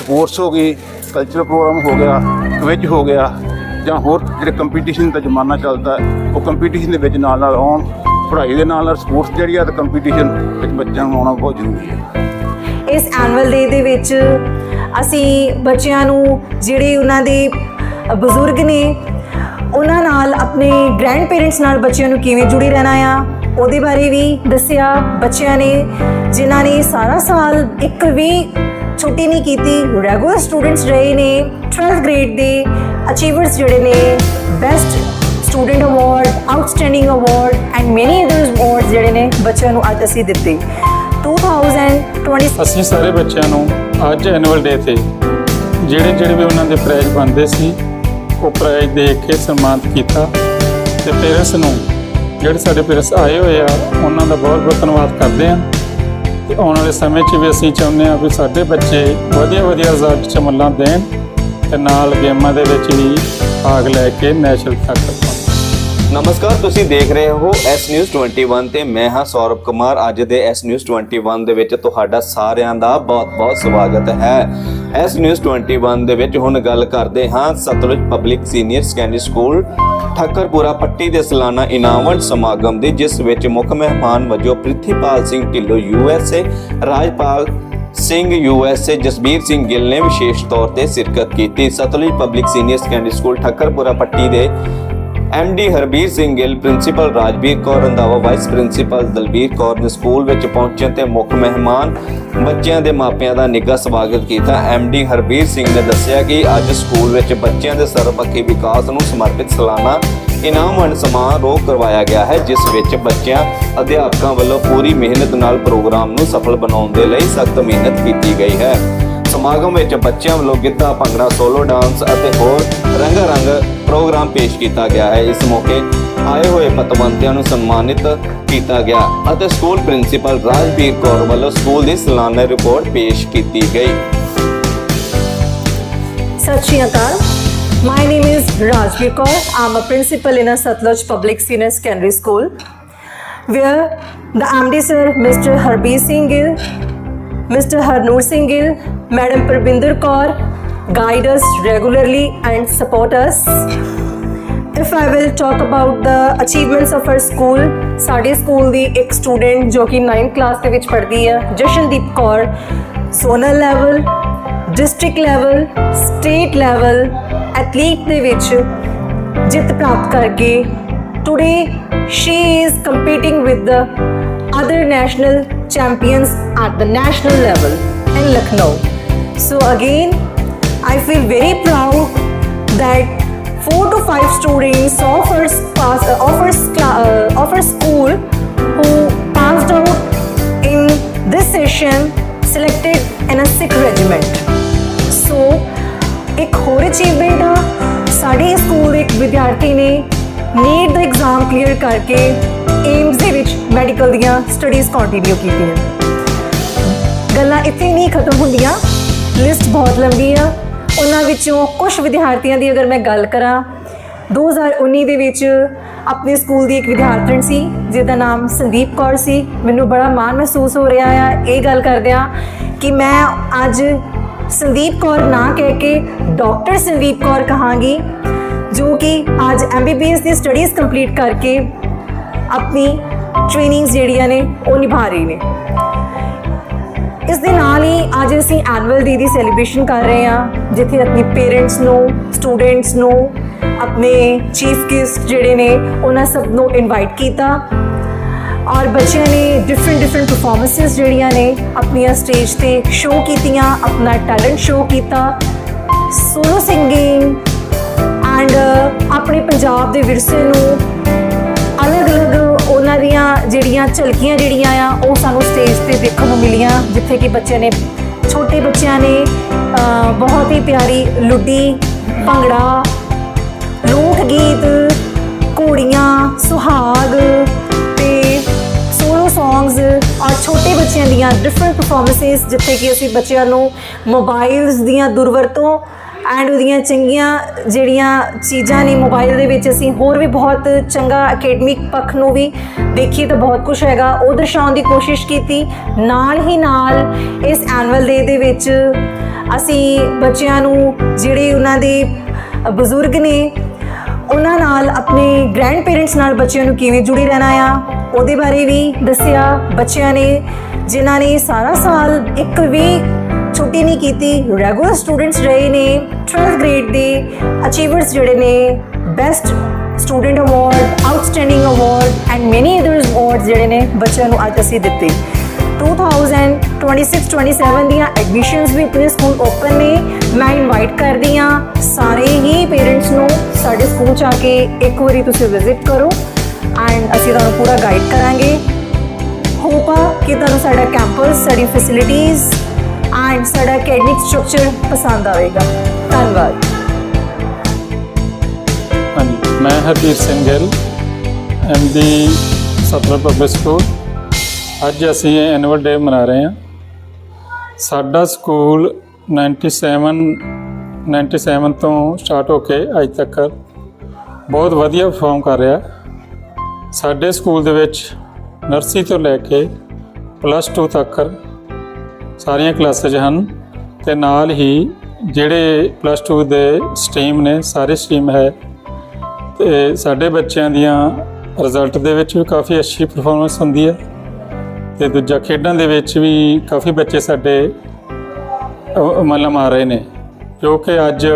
Sports ਹੋ ਗਈ cultural programme ਹੋ ਗਿਆ ਕੁਇਜ ਹੋ ਗਿਆ, ਜਾਂ ਹੋਰ ਜਿਹੜੇ ਕੰਪੀਟੀਸ਼ਨ ਦਾ ਜ਼ਮਾਨਾ ਚੱਲਦਾ ਉਹ ਕੰਪੀਟੀਸ਼ਨ ਦੇ ਵਿੱਚ ਨਾਲ ਨਾਲ ਆਉਣ, ਪੜ੍ਹਾਈ ਦੇ ਨਾਲ ਨਾਲ ਸਪੋਰਟਸ ਜਿਹੜੀ ਆ, ਤੇ ਕੰਪੀਟੀਸ਼ਨ ਵਿੱਚ ਬੱਚਿਆਂ ਨੂੰ ਆਉਣਾ ਬਹੁਤ ਜ਼ਰੂਰੀ ਹੈ। ਇਸ ਐਨੂਅਲ ਡੇ ਦੇ ਵਿੱਚ ਅਸੀਂ ਬੱਚਿਆਂ ਨੂੰ ਜਿਹੜੇ ਉਹਨਾਂ ਦੇ ਬਜ਼ੁਰਗ ਨੇ, ਉਹਨਾਂ ਨਾਲ ਆਪਣੇ ਗ੍ਰੈਂਡ ਪੇਰੈਂਟਸ ਨਾਲ ਬੱਚਿਆਂ ਨੂੰ ਕਿਵੇਂ ਜੁੜੇ ਰਹਿਣਾ ਆ, ਉਹਦੇ ਬਾਰੇ ਵੀ ਦੱਸਿਆ ਬੱਚਿਆਂ ਨੇ, ਜਿਨ੍ਹਾਂ ਨੇ ਸਾਰਾ ਸਾਲ ਇੱਕ ਵੀ ਛੁੱਟੀ ਨਹੀਂ ਕੀਤੀ ਰੈਗੂਲਰ ਸਟੂਡੈਂਟਸ ਰਹੇ ਨੇ 12th ਗ੍ਰੇਡ ਦੇ ਅਚੀਵਰਸ ਜਿਹੜੇ ਨੇ best student award outstanding award and many others awards ਜਿਹੜੇ ਨੇ ਬੱਚਿਆਂ ਨੂੰ ਅੱਜ ਅਸੀਂ ਦਿੱਤੇ। 2020 ਅਸੀਂ ਸਾਰੇ ਬੱਚਿਆਂ ਨੂੰ ਅੱਜ ਐਨੂਅਲ ਡੇ ਤੇ ਜਿਹੜੇ ਜਿਹੜੇ ਵੀ ਉਹਨਾਂ ਦੇ ਪ੍ਰਾਈਜ਼ ਬਣਦੇ ਸੀ, ਉਹ ਪ੍ਰਾਈਜ਼ ਦੇ ਕੇ ਸਨਮਾਨਿਤ ਕੀਤਾ ਤੇ ਪੇਰੈਂਟਸ ਨੂੰ ਜਿਹੜੇ ਸਾਡੇ ਪੇਰੈਂਟਸ ਆਏ ਹੋਏ ਆ, ਉਹਨਾਂ ਦਾ ਬਹੁਤ ਬਹੁਤ ਧੰਨਵਾਦ ਕਰਦੇ ਆ ਤੇ ਆਉਣ ਵਾਲੇ ਸਮੇਂ 'ਚ ਵੀ ਅਸੀਂ ਚਾਹੁੰਦੇ ਹਾਂ ਵੀ ਸਾਡੇ ਬੱਚੇ ਵਧੀਆ ਵਧੀਆ ਰਿਜ਼ਲਟ 'ਚ ਮੱਲਾਂ ਦੇਣ ਤੇ ਨਾਲ ਗੇਮਾਂ ਦੇ ਵਿੱਚ ਵੀ ਭਾਗ ਲੈ ਕੇ ਨੈਸ਼ਨਲ ਤੱਕ ਨਮਸਕਾਰ, ਤੁਸੀਂ ਦੇਖ ਰਹੇ ਹੋ ਐਸ ਨਿਊਜ਼ 21 ਤੇ ਮੈਂ ਹਾਂ ਸੌਰਵ ਕੁਮਾਰ। ਅੱਜ ਦੇ ਐਸ ਨਿਊਜ਼ 21 ਦੇ ਵਿੱਚ ਤੁਹਾਡਾ ਸਾਰਿਆਂ ਦਾ ਬਹੁਤ-ਬਹੁਤ ਸਵਾਗਤ ਹੈ। ਐਸ ਨਿਊਜ਼ 21 ਦੇ ਵਿੱਚ ਹੁਣ ਗੱਲ ਕਰਦੇ ਹਾਂ Satluj public senior secondary school Thakkarpura Patti ਦੇ ਸਾਲਾਨਾ ਇਨਾਮ ਸਮਾਗਮ ਦੀ, ਜਿਸ ਵਿੱਚ ਮੁੱਖ ਮਹਿਮਾਨ ਵਜੋਂ ਪ੍ਰਿਥੀਪਾਲ ਸਿੰਘ ਢਿੱਲੋਂ ਯੂਐਸਏ ਰਾਜਪਾਲ ਸਿੰਘ ਯੂਐਸਏ ਜਸਬੀਰ ਸਿੰਘ ਗਿੱਲ ਨੇ ਵਿਸ਼ੇਸ਼ ਤੌਰ ਤੇ ਸ਼ਿਰਕਤ ਕੀਤੀ। Satluj public senior secondary school Thakkarpura Patti ਦੇ MD Harbir Singh Gill, principal Rajvir Kaur Randhawa vice principal Dalbir Kaur ਨੇ ਸਕੂਲ ਵਿੱਚ ਪਹੁੰਚੇ ਤੇ ਮੁੱਖ ਮਹਿਮਾਨ ਬੱਚਿਆਂ ਦੇ ਮਾਪਿਆਂ ਦਾ ਨਿੱਘਾ ਸਵਾਗਤ ਕੀਤਾ। ਐਮਡੀ ਹਰਬੀਰ ਸਿੰਘ ਨੇ ਦੱਸਿਆ ਕਿ ਅੱਜ ਸਕੂਲ ਵਿੱਚ ਬੱਚਿਆਂ ਦੇ ਸਰਬਪੱਖੀ ਵਿਕਾਸ ਨੂੰ ਸਮਰਪਿਤ ਸਾਲਾਨਾ ਇਨਾਮ ਵੰਡ ਸਮਾਰੋਹ ਕਰਵਾਇਆ ਗਿਆ ਹੈ, ਜਿਸ ਵਿੱਚ ਬੱਚਿਆਂ, ਅਧਿਆਪਕਾਂ ਵੱਲੋਂ ਪੂਰੀ ਮਿਹਨਤ ਨਾਲ ਪ੍ਰੋਗਰਾਮ ਨੂੰ ਸਫਲ ਬਣਾਉਣ ਦੇ ਲਈ ਸਖਤ ਮਿਹਨਤ ਕੀਤੀ ਗਈ ਹੈ। ਸਮਾਗਮ ਵਿੱਚ ਬੱਚਿਆਂ ਵੱਲੋਂ ਗਿੱਧਾ ਭੰਗੜਾ ਸੋਲੋ ਡਾਂਸ ਅਤੇ ਹੋਰ ਰੰਗਾ ਰੰਗ ਪ੍ਰੋਗਰਾਮ ਪੇਸ਼ ਕੀਤਾ ਗਿਆ ਹੈ ਇਸ ਮੌਕੇ ਆਏ ਹੋਏ ਪਤਵੰਤਿਆਂ ਨੂੰ ਸਨਮਾਨਿਤ ਕੀਤਾ ਗਿਆ ਅਤੇ ਸਕੂਲ ਪ੍ਰਿੰਸੀਪਲ ਰਾਜਵੀਰ ਕੌਰ ਵੱਲੋਂ ਸਕੂਲ ਦੀ ਸਾਲਾਨਾ ਰਿਪੋਰਟ ਪੇਸ਼ ਕੀਤੀ ਗਈ ਸਤਿ ਸ਼੍ਰੀ ਅਕਾਲ My name is Rajveer Kaur. I'm a principal in a Satluj Public Senior Secondary School, where the MD sir, Mr. Harbir Singh Gill, Mr. Harnoor Singh Gill, Madam Parbinder Kaur guide us regularly and support us. If I will talk about the achievements of our school, ਸਾਡੇ school ਦੀ ਇੱਕ student ਜੋ ਕਿ 9th class ਦੇ ਵਿੱਚ ਪੜ੍ਹਦੀ ਹੈ Jashandeep Kaur zonal level district level state level athlete ਦੇ ਵਿੱਚ ਜਿੱਤ ਪ੍ਰਾਪਤ ਕਰਕੇ today she is competing with the other national champions at the national level in Lucknow. So again, I feel very proud that four to five students of our, pass, uh, of our, cla- uh, of our school who passed out in this session selected in a Sikh regiment. So, ਇੱਕ ਹੋਰ achievement ਆ ਸਾਡੇ school ਦੇ ਇੱਕ ਵਿਦਿਆਰਥੀ ਨੇ NEET ਦਾ exam clear ਕਰਕੇ ਏਮਸ ਦੇ ਵਿੱਚ ਮੈਡੀਕਲ ਦੀਆਂ ਸਟੱਡੀਜ਼ ਕੰਟੀਨਿਊ ਕੀਤੀਆਂ। ਗੱਲਾਂ ਇੱਥੇ ਨਹੀਂ ਖਤਮ ਹੁੰਦੀਆਂ। ਲਿਸਟ ਬਹੁਤ ਲੰਬੀ ਆ ਉਹਨਾਂ ਵਿੱਚੋਂ ਕੁਝ ਵਿਦਿਆਰਥੀਆਂ ਦੀ ਅਗਰ ਮੈਂ ਗੱਲ ਕਰਾਂ 2019 ਦੇ ਵਿੱਚ ਆਪਣੇ ਸਕੂਲ ਦੀ ਇੱਕ ਵਿਦਿਆਰਥਣ ਸੀ, ਜਿਹਦਾ ਨਾਮ ਸੰਦੀਪ ਕੌਰ ਸੀ। ਮੈਨੂੰ ਬੜਾ ਮਾਣ ਮਹਿਸੂਸ ਹੋ ਰਿਹਾ ਆ। ਇਹ ਗੱਲ ਕਰਦਿਆਂ ਕਿ ਮੈਂ ਅੱਜ ਸੰਦੀਪ ਕੌਰ ਨਾ ਕਹਿ ਕੇ ਡਾਕਟਰ ਸੰਦੀਪ ਕੌਰ ਕਹਾਂਗੀ, ਜੋ ਕਿ ਅੱਜ ਐਮਬੀਬੀਐਸ ਦੀ ਸਟੱਡੀਜ਼ ਕੰਪਲੀਟ ਕਰਕੇ ਆਪਣੀ ਟ੍ਰੇਨਿੰਗਸ ਜਿਹੜੀਆਂ ਨੇ, ਉਹ ਨਿਭਾ ਰਹੇ ਨੇ। ਇਸ ਦੇ ਨਾਲ ਹੀ ਅੱਜ ਅਸੀਂ ਐਨੂਅਲ ਡੇ ਦੀ ਸੈਲੀਬ੍ਰੇਸ਼ਨ ਕਰ ਰਹੇ ਹਾਂ, ਜਿੱਥੇ ਆਪਣੇ ਪੇਰੈਂਟਸ ਨੂੰ ਸਟੂਡੈਂਟਸ ਨੂੰ, ਆਪਣੇ ਚੀਫ ਗੈਸਟ ਜਿਹੜੇ ਨੇ, ਉਹਨਾਂ ਸਭ ਨੂੰ ਇਨਵਾਈਟ ਕੀਤਾ। ਔਰ ਬੱਚਿਆਂ ਨੇ ਡਿਫਰੈਂਟ ਡਿਫਰੈਂਟ ਪਰਫਾਰਮੈਂਸਸ ਜਿਹੜੀਆਂ ਨੇ, ਆਪਣੀਆਂ ਸਟੇਜ ਤੇ ਸ਼ੋਅ ਕੀਤੀਆਂ, ਆਪਣਾ ਟੈਲੈਂਟ ਸ਼ੋਅ ਕੀਤਾ। ਸੋਲੋ ਸਿੰਗਿੰਗ ਐਂਡ ਆਪਣੇ ਪੰਜਾਬ ਦੇ ਵਿਰਸੇ ਨੂੰ ਉਹਨਾਂ ਦੀਆਂ ਜਿਹੜੀਆਂ ਝਲਕੀਆਂ ਜਿਹੜੀਆਂ ਆ, ਉਹ ਸਾਨੂੰ ਸਟੇਜ ਤੇ ਦੇਖਣ ਨੂੰ ਮਿਲੀਆਂ, ਜਿੱਥੇ ਕਿ ਬੱਚਿਆਂ ਨੇ, ਛੋਟੇ ਬੱਚਿਆਂ ਨੇ ਬਹੁਤ ਹੀ ਪਿਆਰੀ ਲੁੱਡੀ, ਭੰਗੜਾ, ਲੋਕ ਗੀਤ, ਘੋੜੀਆਂ, ਸੁਹਾਗ ਤੇ ਸੋਲੋ ਸੌਂਗਸ ਔਰ ਛੋਟੇ ਬੱਚਿਆਂ ਦੀਆਂ ਡਿਫਰੈਂਟ ਪਰਫਾਰਮੈਂਸਸ ਜਿੱਥੇ ਕਿ ਅਸੀਂ ਬੱਚਿਆਂ ਨੂੰ ਮੋਬਾਈਲਸ ਦੀਆਂ ਦੁਰਵਰਤੋਂ ਐਂਡ ਉਹਦੀਆਂ ਚੰਗੀਆਂ ਜਿਹੜੀਆਂ ਚੀਜ਼ਾਂ ਨੇ ਮੋਬਾਈਲ ਦੇ ਵਿੱਚ ਅਸੀਂ ਹੋਰ ਵੀ ਬਹੁਤ ਚੰਗਾ ਅਕੈਡਮਿਕ ਪੱਖ ਨੂੰ ਵੀ ਦੇਖੀਏ ਤਾਂ ਬਹੁਤ ਕੁਝ ਹੈਗਾ। ਉਹ ਦਰਸਾਉਣ ਦੀ ਕੋਸ਼ਿਸ਼ ਕੀਤੀ। ਨਾਲ ਹੀ ਨਾਲ ਇਸ ਐਨੂਅਲ ਡੇ ਦੇ ਵਿੱਚ ਅਸੀਂ ਬੱਚਿਆਂ ਨੂੰ ਜਿਹੜੇ ਉਹਨਾਂ ਦੇ ਬਜ਼ੁਰਗ ਨੇ, ਉਹਨਾਂ ਨਾਲ ਆਪਣੇ ਗ੍ਰੈਂਡ ਪੇਰੈਂਟਸ ਨਾਲ ਬੱਚਿਆਂ ਨੂੰ ਕਿਵੇਂ ਜੁੜੇ ਰਹਿਣਾ ਆ, ਉਹਦੇ ਬਾਰੇ ਵੀ ਦੱਸਿਆ। ਬੱਚਿਆਂ ਨੇ, ਜਿਨ੍ਹਾਂ ਨੇ ਸਾਰਾ ਸਾਲ ਇੱਕ ਵੀ ਛੁੱਟੀ ਨਹੀਂ ਕੀਤੀ ਰੈਗੂਲਰ ਸਟੂਡੈਂਟਸ ਰਹੇ ਨੇ 12th ਗ੍ਰੇਡ ਦੇ ਅਚੀਵਰਸ ਜਿਹੜੇ ਨੇ best student award outstanding award and many others awards ਜਿਹੜੇ ਨੇ ਬੱਚਿਆਂ ਨੂੰ ਅੱਜ ਅਸੀਂ ਦਿੱਤੇ। 2026-27 ਦੀਆਂ ਐਡਮਿਸ਼ਨਸ ਵੀ ਆਪਣੇ ਸਕੂਲ ਓਪਨ ਨੇ, ਮੈਂ ਇਨਵਾਈਟ ਕਰਦੀ ਹਾਂ ਸਾਰੇ ਹੀ ਪੇਰੈਂਟਸ ਨੂੰ, ਸਾਡੇ ਸਕੂਲ ਚ ਆ ਕੇ ਇੱਕ ਵਾਰੀ ਤੁਸੀਂ ਵਿਜ਼ਿਟ ਕਰੋ ਐਂਡ ਅਸੀਂ ਤੁਹਾਨੂੰ ਪੂਰਾ ਗਾਈਡ ਕਰਾਂਗੇ। ਹੋਪ ਆ ਕਿ ਤੁਹਾਨੂੰ ਸਾਡਾ ਕੈਂਪਸ ਸਾਡੀ ਫੈਸਿਲਿਟੀਆਂ ਐਂਡ ਸਾਡਾ ਅਕੈਡਮਿਕ ਸਟਰਕਚਰ ਪਸੰਦ ਆਵੇਗਾ। ਧੰਨਵਾਦ। ਹਾਂਜੀ, ਮੈਂ Hardeep Singh Gill MD Satluj public school. ਅੱਜ ਅਸੀਂ ਐਨੂਅਲ ਡੇ ਮਨਾ ਰਹੇ ਹਾਂ। ਸਾਡਾ ਸਕੂਲ 97 97 ਤੋਂ ਸਟਾਰਟ ਹੋ ਕੇ ਅੱਜ ਤੱਕ ਬਹੁਤ ਵਧੀਆ ਪਰਫਾਰਮ ਕਰ ਰਿਹਾ। ਸਾਡੇ ਸਕੂਲ ਦੇ ਵਿੱਚ ਨਰਸਰੀ ਤੋਂ ਲੈ ਕੇ ਪਲੱਸ 2 ਤੱਕ ਸਾਰੀਆਂ ਕਲਾਸਾਂ ਹਨ ਤੇ ਨਾਲ ਹੀ ਜਿਹੜੇ ਪਲੱਸ 2 ਦੇ ਸਟਰੀਮ ਨੇ, ਸਾਰੇ ਸਟਰੀਮ ਹੈ। ਤੇ ਸਾਡੇ ਬੱਚਿਆਂ ਦੀਆਂ ਰਿਜ਼ਲਟ ਦੇ ਵਿੱਚ ਵੀ ਕਾਫੀ ਅੱਛੀ ਪਰਫਾਰਮੈਂਸ ਹੁੰਦੀ ਹੈ ਤੇ ਦੂਜਾ ਖੇਡਾਂ ਦੇ ਵਿੱਚ ਵੀ ਕਾਫੀ ਬੱਚੇ ਸਾਡੇ ਅ- ਆ ਰਹੇ ਨੇ, ਜੋ ਕਿ ਅੱਜ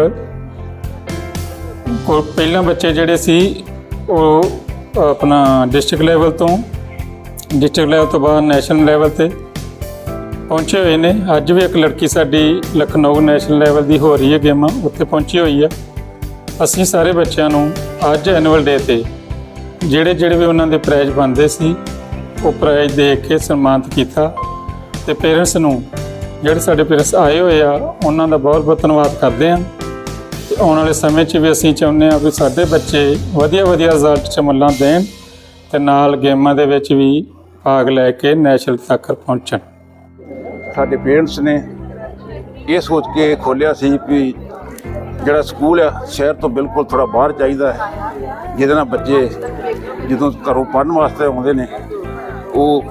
ਕੋ ਪਹਿਲਾਂ ਬੱਚੇ ਜਿਹੜੇ ਸੀ, ਉਹ ਆਪਣਾ ਡਿਸਟ੍ਰਿਕਟ ਲੈਵਲ ਤੋਂ ਡਿਸਟ੍ਰਿਕਟ ਲੈਵਲ ਤੋਂ ਬਾਅਦ ਨੈਸ਼ਨਲ ਲੈਵਲ ਤੇ ਪਹੁੰਚੇ ਹੋਏ ਨੇ। ਅੱਜ ਵੀ ਇੱਕ ਲੜਕੀ ਸਾਡੀ ਲਖਨਊ ਨੈਸ਼ਨਲ ਲੈਵਲ ਦੀ ਹੋ ਰਹੀ ਹੈ ਗੇਮਾਂ, ਉੱਥੇ ਪਹੁੰਚੀ ਹੋਈ ਹੈ। ਅਸੀਂ ਸਾਰੇ ਬੱਚਿਆਂ ਨੂੰ ਅੱਜ ਐਨੂਅਲ ਡੇ ਤੇ ਜਿਹੜੇ ਜਿਹੜੇ ਵੀ ਉਹਨਾਂ ਦੇ ਪ੍ਰਾਈਜ਼ ਬਣਦੇ ਸੀ, ਉਹ ਪ੍ਰਾਈਜ਼ ਦੇ ਕੇ ਸਨਮਾਨਿਤ ਕੀਤਾ। ਤੇ ਪੇਰੈਂਟਸ ਨੂੰ, ਜਿਹੜੇ ਸਾਡੇ ਪੇਰੈਂਟਸ ਆਏ ਹੋਏ ਆ, ਉਹਨਾਂ ਦਾ ਬਹੁਤ ਬਹੁਤ ਧੰਨਵਾਦ ਕਰਦੇ ਹਾਂ। ਤੇ ਆਉਣ ਵਾਲੇ ਸਮੇਂ 'ਚ ਵੀ ਅਸੀਂ ਚਾਹੁੰਦੇ ਹਾਂ ਵੀ ਸਾਡੇ ਬੱਚੇ ਵਧੀਆ ਵਧੀਆ ਰਿਜ਼ਲਟ 'ਚ ਮੱਲਾਂ ਦੇਣ ਤੇ ਨਾਲ ਗੇਮਾਂ ਦੇ ਵਿੱਚ ਵੀ ਭਾਗ ਲੈ ਕੇ ਨੈਸ਼ਨਲ ਤੱਕ ਪਹੁੰਚਣ। ਸਾਡੇ ਪੇਰੈਂਟਸ ਨੇ ਇਹ ਸੋਚ ਕੇ ਖੋਲਿਆ ਸੀ ਵੀ ਜਿਹੜਾ ਸਕੂਲ ਆ, ਸ਼ਹਿਰ ਤੋਂ ਬਿਲਕੁਲ ਥੋੜਾ ਬਾਹਰ ਚਾਹੀਦਾ ਹੈ, ਜਿਹਦੇ ਨਾਲ ਬੱਚੇ ਜਦੋਂ ਘਰੋਂ ਪੜ੍ਹਨ ਵਾਸਤੇ ਆਉਂਦੇ ਨੇ, ਉਹ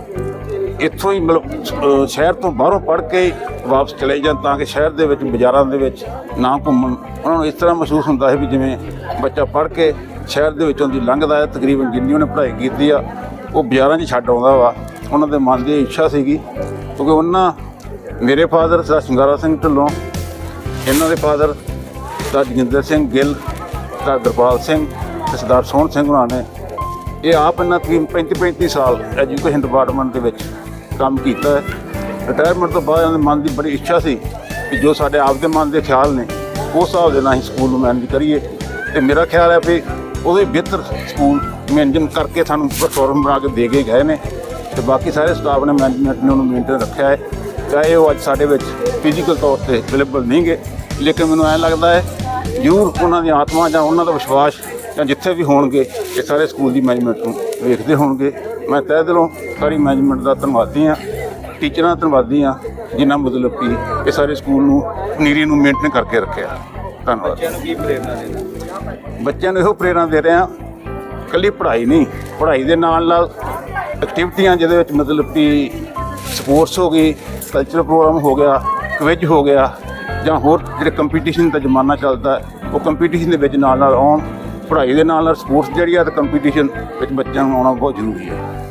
ਇੱਥੋਂ ਹੀ ਮਤਲਬ ਸ਼ਹਿਰ ਤੋਂ ਬਾਹਰੋਂ ਪੜ੍ਹ ਕੇ ਵਾਪਸ ਚਲੇ ਜਾਣ ਤਾਂ ਕਿ ਸ਼ਹਿਰ ਦੇ ਵਿੱਚ, ਬਾਜ਼ਾਰਾਂ ਦੇ ਵਿੱਚ ਨਾ ਘੁੰਮਣ। ਉਹਨਾਂ ਨੂੰ ਇਸ ਤਰ੍ਹਾਂ ਮਹਿਸੂਸ ਹੁੰਦਾ ਹੈ ਵੀ ਜਿਵੇਂ ਬੱਚਾ ਪੜ੍ਹ ਕੇ ਸ਼ਹਿਰ ਦੇ ਵਿੱਚੋਂ ਦੀ ਲੰਘਦਾ ਹੈ, ਤਕਰੀਬਨ ਜਿੰਨੀ ਉਹਨੇ ਪੜ੍ਹਾਈ ਕੀਤੀ ਆ, ਉਹ ਬਾਜ਼ਾਰਾਂ 'ਚ ਛੱਡ ਆਉਂਦਾ ਵਾ। ਉਹਨਾਂ ਦੇ ਮਨ ਦੀ ਇੱਛਾ ਸੀਗੀ, ਕਿਉਂਕਿ ਉਹਨਾਂ ਮੇਰੇ ਫਾਦਰ ਸਰਦਾਰ ਸ਼ਿੰਗਾਰਾ ਸਿੰਘ ਢਿੱਲੋਂ, ਇਹਨਾਂ ਦੇ ਫਾਦਰ ਸਰਦਾਰ ਜੋਗਿੰਦਰ ਸਿੰਘ ਗਿੱਲ ਸਰਦਾਰ ਦਰਪਾਲ ਸਿੰਘ ਤੇ ਸਰਦਾਰ ਸੋਹਣ ਸਿੰਘ ਉਹਨਾਂ ਨੇ ਇਹ ਆਪ ਇਹਨਾਂ ਤਕਰੀਬਨ 35 35 ਸਾਲ ਐਜੂਕੇਸ਼ਨ ਡਿਪਾਰਟਮੈਂਟ ਦੇ ਵਿੱਚ ਕੰਮ ਕੀਤਾ ਹੈ। ਰਿਟਾਇਰਮੈਂਟ ਤੋਂ ਬਾਅਦ ਇਹਨਾਂ ਦੇ ਮਨ ਦੀ ਬੜੀ ਇੱਛਾ ਸੀ ਕਿ ਜੋ ਸਾਡੇ ਆਪ ਦੇ ਮਨ ਦੇ ਖਿਆਲ ਨੇ, ਉਸ ਹਿਸਾਬ ਦੇ ਨਾਲ ਹੀ ਸਕੂਲ ਨੂੰ ਮੈਨੇਜ ਕਰੀਏ। ਤੇ ਮੇਰਾ ਖਿਆਲ ਹੈ ਵੀ ਉਹਦੇ ਬਿਹਤਰ ਸਕੂਲ ਮੈਨੇਜਨ ਕਰਕੇ ਸਾਨੂੰ ਪਲੇਟਫਾਰਮ ਬਣਾ ਕੇ ਦੇ ਕੇ ਗਏ ਨੇ ਤੇ ਬਾਕੀ ਸਾਰੇ ਸਟਾਫ ਨੇ ਮੈਨੇਜਮੈਂਟ ਨੇ ਉਹਨੂੰ ਮੇਨਟੇਨ ਰੱਖਿਆ ਹੈ। ਚਾਹੇ ਉਹ ਅੱਜ ਸਾਡੇ ਵਿੱਚ ਫਿਜ਼ੀਕਲ ਤੌਰ ਤੇ ਅਵੇਲੇਬਲ ਨਹੀਂਗੇ ਲੇਕਿਨ ਮੈਨੂੰ ਐਂ ਲੱਗਦਾ ਹੈ ਜ਼ਰੂਰ ਉਹਨਾਂ ਦੀ ਆਤਮਾ ਜਾਂ ਉਹਨਾਂ ਦਾ ਵਿਸ਼ਵਾਸ ਜਾਂ ਜਿੱਥੇ ਵੀ ਹੋਣਗੇ ਇਹ ਸਾਰੇ ਸਕੂਲ ਦੀ ਮੈਨੇਜਮੈਂਟ ਨੂੰ ਵੇਖਦੇ ਹੋਣਗੇ। ਮੈਂ ਤਹਿ ਦਿਲੋਂ ਸਾਰੀ ਮੈਨੇਜਮੈਂਟ ਦਾ ਧੰਨਵਾਦੀ ਹਾਂ ਟੀਚਰਾਂ ਦਾ ਧੰਨਵਾਦੀ ਹਾਂ ਜਿਨ੍ਹਾਂ ਮਤਲਬ ਕਿ ਇਹ ਸਾਰੇ ਸਕੂਲ ਨੂੰ ਪਨੀਰੀ ਨੂੰ ਮੇਨਟੇਨ ਕਰਕੇ ਰੱਖਿਆ। ਧੰਨਵਾਦ। ਬੱਚਿਆਂ ਨੂੰ ਕੀ ਪ੍ਰੇਰਣਾ ਦੇਣਾ ਬੱਚਿਆਂ ਨੂੰ ਇਹੋ ਪ੍ਰੇਰਣਾ ਦੇ ਰਿਹਾ ਕੱਲੀ ਪੜ੍ਹਾਈ ਨਹੀਂ ਪੜ੍ਹਾਈ ਦੇ ਨਾਲ ਨਾਲ ਐਕਟੀਵਿਟੀਆਂ ਜਿਹਦੇ ਵਿੱਚ ਮਤਲਬ ਕਿ ਸਪੋਰਟਸ ਹੋ ਗਈ ਕਲਚਰਲ ਪ੍ਰੋਗਰਾਮ ਹੋ ਗਿਆ ਕਵਿਜ ਹੋ ਗਿਆ ਜਾਂ ਹੋਰ ਜਿਹੜੇ ਕੰਪੀਟੀਸ਼ਨ ਦਾ ਜ਼ਮਾਨਾ ਚੱਲਦਾ ਉਹ ਕੰਪੀਟੀਸ਼ਨ ਦੇ ਵਿੱਚ ਨਾਲ ਨਾਲ ਆਉਣ, ਪੜ੍ਹਾਈ ਦੇ ਨਾਲ ਨਾਲ ਸਪੋਰਟਸ ਜਿਹੜੀ ਆ, ਤਾਂ ਕੰਪੀਟੀਸ਼ਨ ਵਿੱਚ ਬੱਚਿਆਂ ਨੂੰ ਆਉਣਾ ਬਹੁਤ ਜ਼ਰੂਰੀ ਹੈ।